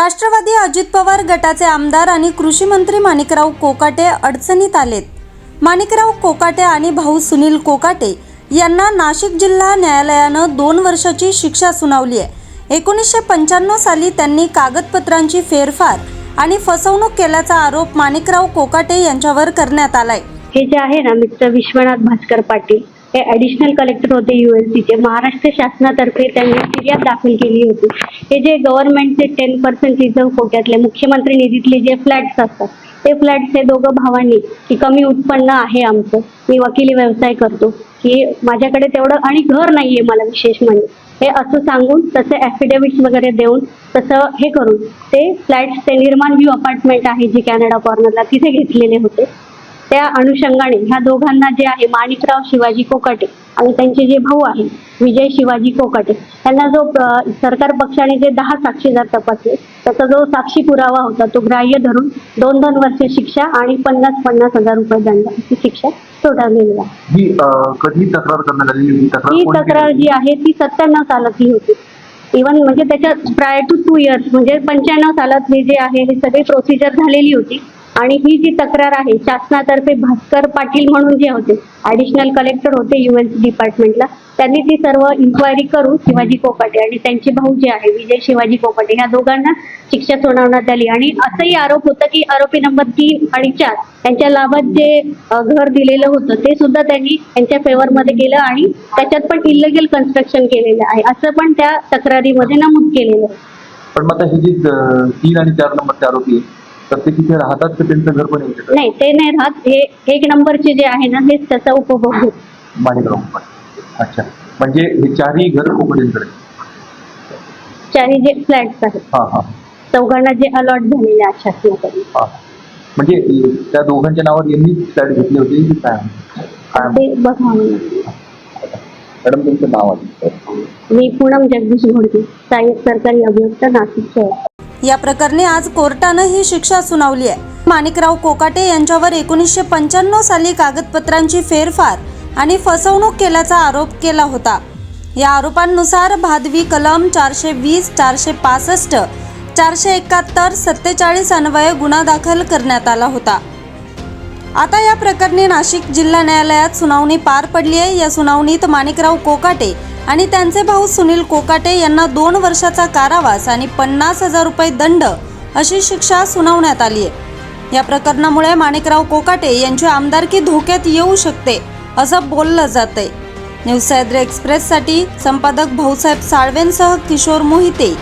राष्ट्रवादी अजित पवार गटाचे आमदार आणि कृषी मंत्री माणिकराव कोकाटे अडचणीत आलेत. माणिकराव कोकाटे आणि भाऊ सुनील कोकाटे यांना नाशिक जिल्हा न्यायालयानं दोन वर्षाची शिक्षा सुनावली आहे. एकोणीसशे पंच्याण्णव साली त्यांनी कागदपत्रांची फेरफार आणि फसवणूक केल्याचा आरोप माणिकराव कोकाटे यांच्यावर करण्यात आलाय. हे जे आहे ना मिस्टर विश्वनाथ भास्कर पाटील हे ॲडिशनल कलेक्टर होते चे. महाराष्ट्र शासनातर्फे त्यांनी फिर्याद दाखल केली होती. हे जे गव्हर्नमेंटचे टेन पर्सेंट रिझर्व कोट्यातले मुख्यमंत्री निधीतले जे फ्लॅट्स असतात ते फ्लॅट्स हे दोघं भावांनी की कमी उत्पन्न आहे आमचं. मी वकिली व्यवसाय करतो. की माझ्याकडे तेवढं आणि घर नाहीये मला विशेष म्हणजे. हे असं सांगून तसे ॲफिडेव्हिट्स वगैरे देऊन तसं हे करून ते फ्लॅट्स ते निर्माण व्ह्यू अपार्टमेंट आहे जे कॅनडा कॉर्नरला तिथे घेतलेले होते. त्या अनुषंगाने ह्या दोघांना जे आहे माणिकराव शिवाजी कोकाटे आणि त्यांचे जे भाऊ आहे विजय शिवाजी कोकाटे त्यांना जो सरकार पक्षाने जे दहा साक्षीदार तपासले त्याचा जो साक्षी पुरावा होता तो ग्राह्य धरून दोन दोन वर्ष शिक्षा आणि पन्नास पन्नास हजार रुपये दंड अशी शिक्षा आहे. ही तक्रार? जी आहे ती सत्त्याण्णव सालातली होती. इव्हन म्हणजे त्याच्या प्रायर टू टू इयर्स म्हणजे पंच्याण्णव सालात हे जे आहे हे सगळी प्रोसिजर झालेली होती. आणि ही जी तक्रार आहे शासनातर्फे भास्कर पाटील म्हणून जे होते ऍडिशनल कलेक्टर होते युएस डिपार्टमेंटला त्यांनी ती सर्व इन्क्वायरी करून शिवाजी कोपाटे आणि त्यांचे भाऊ जे आहे विजय शिवाजी कोपाटे ह्या दोघांना शिक्षा सुनावण्यात आली. आणि असंही आरोप होता की आरोपी नंबर तीन आणि चार त्यांच्या लाभात जे घर दिलेलं होतं ते सुद्धा त्यांनी त्यांच्या फेवर मध्ये केलं आणि त्याच्यात पण इलिगल कन्स्ट्रक्शन केलेलं आहे. असं पण त्या तक्रारीमध्ये नमूद केलेलं आहे. पण मग ही जी तीन आणि चार नंबरचे आरोपी तर ते तिथे राहतात तर त्यांचं घर पण नाही ते नाही राहत. हे एक नंबरचे जे आहे ना हेच त्याचा उपभोग होतो माणिकराव पण अच्छा. म्हणजे हे चारही घर कोकणींकडे? चारी जे फ्लॅट्स आहेत. हा हा. चौघांना जे अलॉट झालेले आहेत शासनाकडून. हा. म्हणजे अं, त्या दोघांच्या नावावर यांनी फ्लॅट घेतले होते की काय? काय? ते बघावं लागेल. मॅडम तुमचं नाव आहे. मी पूनम जगदीश घोडके सहाय्यक सरकारी अभियुक्त नाशिकचे आहे. या प्रकरणी आज कोर्टानं ही शिक्षा सुनावली आहे. माणिकराव कोकाटे यांच्यावर एकोणीसशे पंच्याण्णव साली कागदपत्रांची फेरफार आणि फसवणूक केल्याचा आरोप केला होता. या आरोपांनुसार भादवी कलम चारशे वीस चारशे पासष्ट चारशे एकाहत्तर सत्तेचाळीस अन्वये गुन्हा दाखल करण्यात आला होता. आता या प्रकरणी नाशिक जिल्हा न्यायालयात सुनावणी पार पडली आहे. या सुनावणीत माणिकराव कोकाटे आणि त्यांचे भाऊ सुनील कोकाटे यांना दोन वर्षाचा कारावास आणि पन्नास हजार रुपये दंड अशी शिक्षा सुनावण्यात आली आहे. या प्रकरणामुळे माणिकराव कोकाटे यांची आमदारकी धोक्यात येऊ शकते असं बोललं जातंय. न्यूज सह्याद्री एक्सप्रेससाठी संपादक भाऊसाहेब साळवेंसह किशोर मोहिते.